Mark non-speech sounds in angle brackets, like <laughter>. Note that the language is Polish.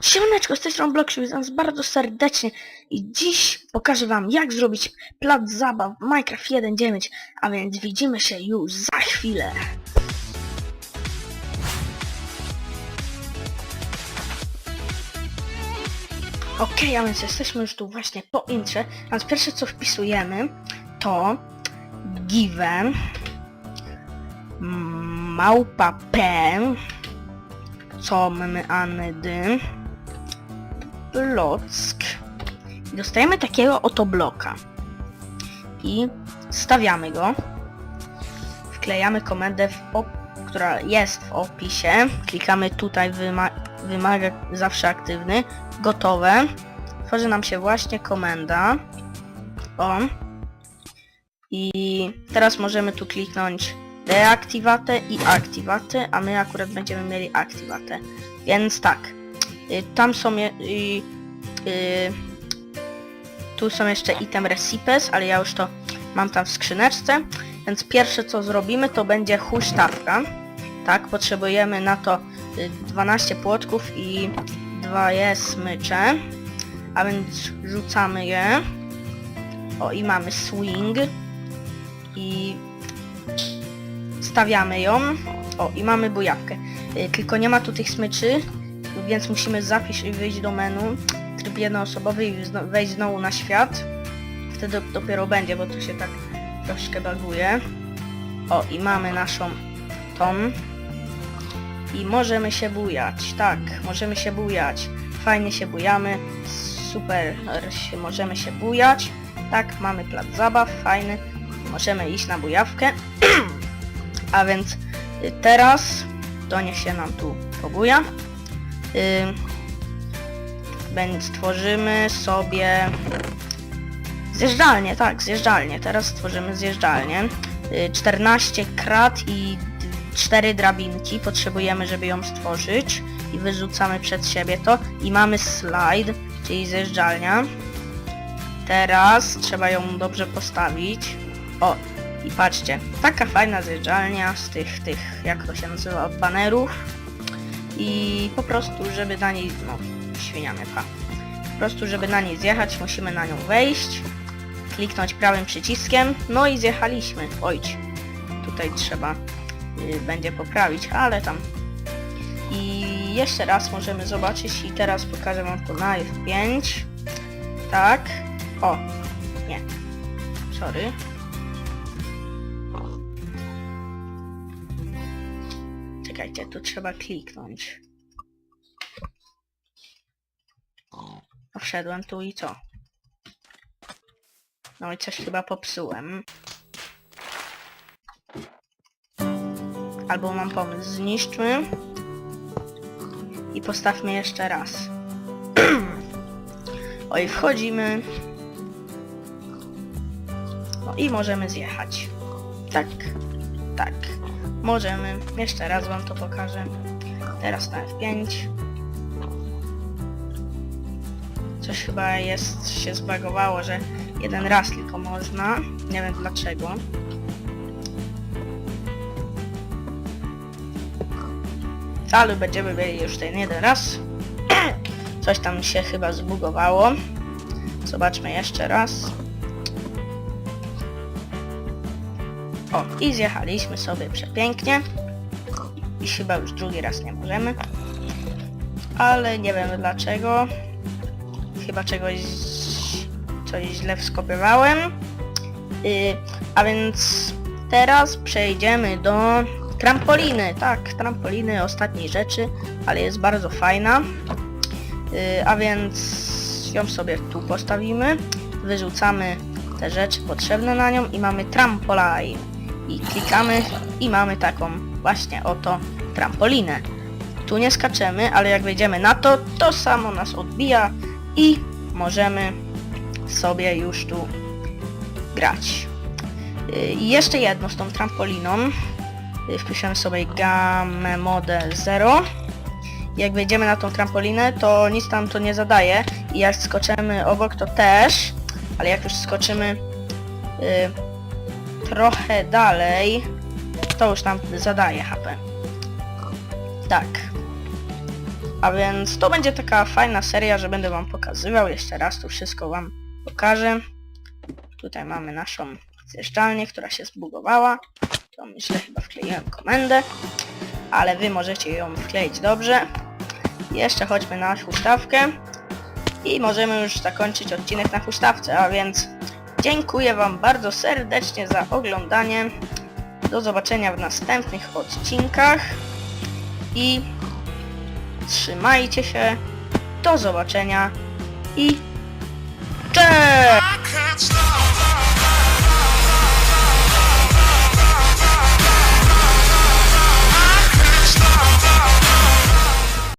Siemaneczko, z tej strony Block, witam was bardzo serdecznie i dziś pokażę wam jak zrobić plac zabaw w Minecraft 1.9, a więc widzimy się już za chwilę. Okej, a więc jesteśmy już tu właśnie po intrze, a więc pierwsze co wpisujemy to given małpa p co mamy anydy block dostajemy takiego oto bloka. I stawiamy go. Wklejamy komendę, która jest w opisie. Klikamy tutaj wyma wymaga zawsze aktywny. Gotowe. Tworzy nam się właśnie komenda. O. I teraz możemy tu kliknąć deaktywatę i aktywatę, a my akurat będziemy mieli aktywatę. Więc tak, tam są je, y, y, tu są jeszcze item recipes, ale ja już to mam tam w skrzyneczce, więc pierwsze co zrobimy to będzie huśtawka. Tak, potrzebujemy na to y, 12 płotków i dwa je smycze, a więc rzucamy je. O i mamy swing i stawiamy ją. O, i mamy bujawkę. Y, Tylko nie ma tu tych smyczy, więc musimy zapisz i wyjść do menu, tryb jednoosobowy i wejść znowu na świat. Wtedy dopiero będzie, bo to się tak troszkę baguje. O, i mamy naszą tą. I możemy się bujać, tak, możemy się bujać. Fajnie się bujamy, super się, możemy się bujać. Tak, mamy plac zabaw, fajny. Możemy iść na bujawkę. <clears throat> A więc teraz to niech się nam tu pobuja. Y, Więc tworzymy sobie zjeżdżalnię, tak, zjeżdżalnię. Teraz stworzymy zjeżdżalnię. Y, 14 krat i 4 drabinki potrzebujemy, żeby ją stworzyć. I wyrzucamy przed siebie to. I mamy slide, czyli zjeżdżalnia. Teraz trzeba ją dobrze postawić. O, i patrzcie, taka fajna zjeżdżalnia z tych, tych, jak to się nazywa, banerów. I po prostu, żeby na niej, no, świnia mnie pcha. Po prostu, żeby na niej zjechać, musimy na nią wejść, kliknąć prawym przyciskiem, no i zjechaliśmy. Ojcz, tutaj trzeba y, będzie poprawić, ale tam. I jeszcze raz możemy zobaczyć i teraz pokażę wam to na F5. Tak. O, nie. Sorry. Czekajcie, tu trzeba kliknąć. Wszedłem tu i co? No i coś chyba popsułem. Albo mam pomysł, zniszczmy i postawmy jeszcze raz. <clears throat> Oj, wchodzimy. No i możemy zjechać. Tak, tak. Możemy. Jeszcze raz wam to pokażę. Teraz na F5. Coś chyba jest, się zbagowało, że jeden raz tylko można. Nie wiem dlaczego. Ale będziemy mieli już ten jeden raz. Coś tam się chyba zbugowało. Zobaczmy jeszcze raz. O, i zjechaliśmy sobie przepięknie. I chyba już drugi raz nie możemy. Ale nie wiem dlaczego. Chyba czegoś coś źle wskopiowałem. Yy, a więc teraz przejdziemy do trampoliny. Tak, trampoliny ostatniej rzeczy, ale jest bardzo fajna. Yy, a więc ją sobie tu postawimy. Wyrzucamy te rzeczy potrzebne na nią i mamy trampoline i klikamy i mamy taką właśnie oto trampolinę. Tu nie skaczemy, ale jak wejdziemy na to, to samo nas odbija i możemy sobie już tu grać. Yy, I jeszcze jedno z tą trampoliną. Yy, Wpiszemy sobie gamę model 0. Jak wejdziemy na tą trampolinę, to nic tam to nie zadaje. I jak skoczymy obok, to też. Ale jak już skoczymy yy, trochę dalej, to już tam zadaje HP. Tak. A więc to będzie taka fajna seria, że będę wam pokazywał. Jeszcze raz tu wszystko wam pokażę. Tutaj mamy naszą zjeżdżalnię, która się zbugowała. To myślę chyba wkleiłem komendę. Ale wy możecie ją wkleić dobrze. Jeszcze chodźmy na huśtawkę. I możemy już zakończyć odcinek na huśtawce, a więc dziękuję wam bardzo serdecznie za oglądanie. Do zobaczenia w następnych odcinkach. I trzymajcie się. Do zobaczenia i